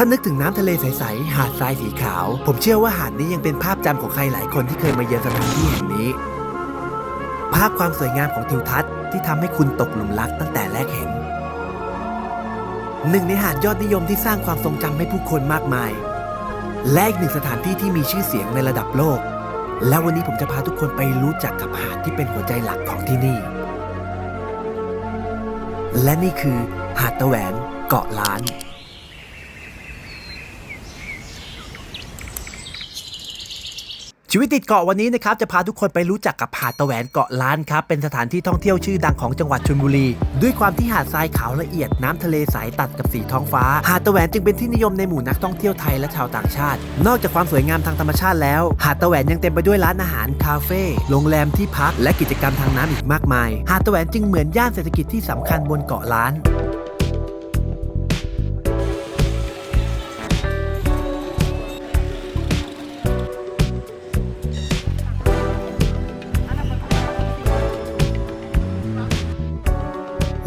ถ้านึกถึงน้ำทะเลใส ๆ หาดทรายสีขาว ผมเชื่อว่าหาดนี้ยังเป็นภาพจำของใครหลายคนที่เคยมาเยือนสถานที่แห่งนี้ ภาพความสวยงามของทิวทัศน์ที่ทำให้คุณตกหลุมรักตั้งแต่แรกเห็น หนึ่งในหาดยอดนิยมที่สร้างความทรงจำให้ผู้คนมากมาย และอีกหนึ่งสถานที่ที่มีชื่อเสียงในระดับโลก และวันนี้ผมจะพาทุกคนไปรู้จักกับหาดที่เป็นหัวใจหลักของที่นี่ และนี่คือหาดตะแหวนเกาะล้าน ชีวิตติดเกาะวันนี้นะครับจะพาทุกคนไปรู้จักกับหาดตะแหวนเกาะล้านครับเป็นสถานที่ท่องเที่ยวชื่อดังของจังหวัดชลบุรี ด้วยความที่หาดทรายขาวละเอียดน้ำทะเลใสตัดกับสีท้องฟ้า หาดตะแหวนจึงเป็นที่นิยมในหมู่นักท่องเที่ยวไทยและชาวต่างชาติ นอกจากความสวยงามทางธรรมชาติแล้ว หาดตะแหวนยังเต็มไปด้วยร้านอาหารคาเฟ่โรงแรมที่พักและกิจกรรมทางน้ำอีกมากมาย หาดตะแหวนจึงเหมือนย่านเศรษฐกิจที่สำคัญบนเกาะล้าน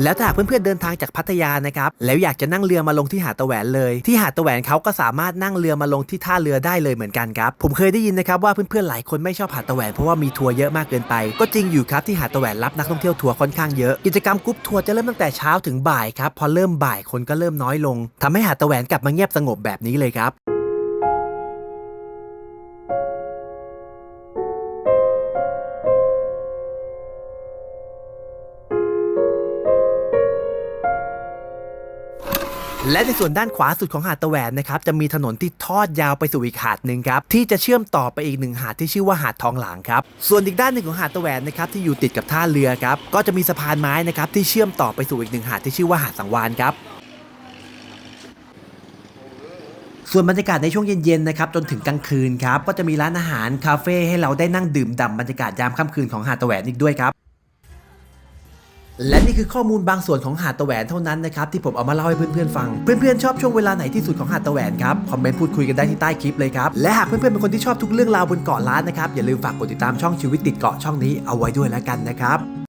แล้วถ้าหากเพื่อนๆเดินทางจากพัทยานะครับแล้วอยากจะนั่งเรือมาลงที่หาดตะแหวนเลย ที่หาดตะแหวนเขาก็สามารถนั่งเรือมาลงที่ท่าเรือได้เลยเหมือนกันครับผมเคยได้ยินนะครับว่าเพื่อนๆหลายคนไม่ชอบหาดตะแหวนเพราะว่ามีทัวร์เยอะมากเกินไป ก็จริงอยู่ครับที่หาดตะแหวนรับนักท่องเที่ยวทัวร์ค่อนข้างเยอะกิจกรรมกรุ๊ปทัวร์จะเริ่มตั้งแต่เช้าถึงบ่ายครับพอเริ่มบ่ายคนก็เริ่มน้อยลงทำให้หาดตะแหวนกลับมาเงียบสงบแบบนี้เลยครับ และในส่วนด้านขวาสุดของหาดตะแหวนนะครับจะมีถนนที่ทอดยาวไปสู่อีกหาดหนึ่งครับที่จะเชื่อมต่อไปอีกหนึ่งหาดที่ชื่อว่าหาดทองหลางครับส่วนอีกด้านหนึ่งของหาดตะแหวนนะครับที่อยู่ติดกับท่าเรือครับก็จะมีสะพานไม้นะครับที่เชื่อมต่อไปสู่อีกหนึ่งหาดที่ชื่อว่าหาดสังวานครับส่วนบรรยากาศในช่วงเย็นๆนะครับจนถึงกลางคืนครับก็จะมีร้านอาหารคาเฟ่ให้เราได้นั่งดื่มด่ำบรรยากาศยามค่ำคืนของหาดตะแหวนอีกด้วยครับ และนี่คือข้อมูลบางส่วนของหาดตะแหวนเท่านั้นนะครับที่ผมเอามาเล่าให้เพื่อนๆฟัง เพื่อนๆชอบช่วงเวลาไหนที่สุดของหาดตะแหวนครับคอมเมนต์พูดคุยกันได้ที่ใต้คลิปเลยครับและหากเพื่อนๆเป็นคนที่ชอบทุกเรื่องราวบนเกาะล้านนะครับอย่าลืมฝากกดติดตามช่องชีวิตติดเกาะช่องนี้เอาไว้ด้วยแล้วกันนะครับ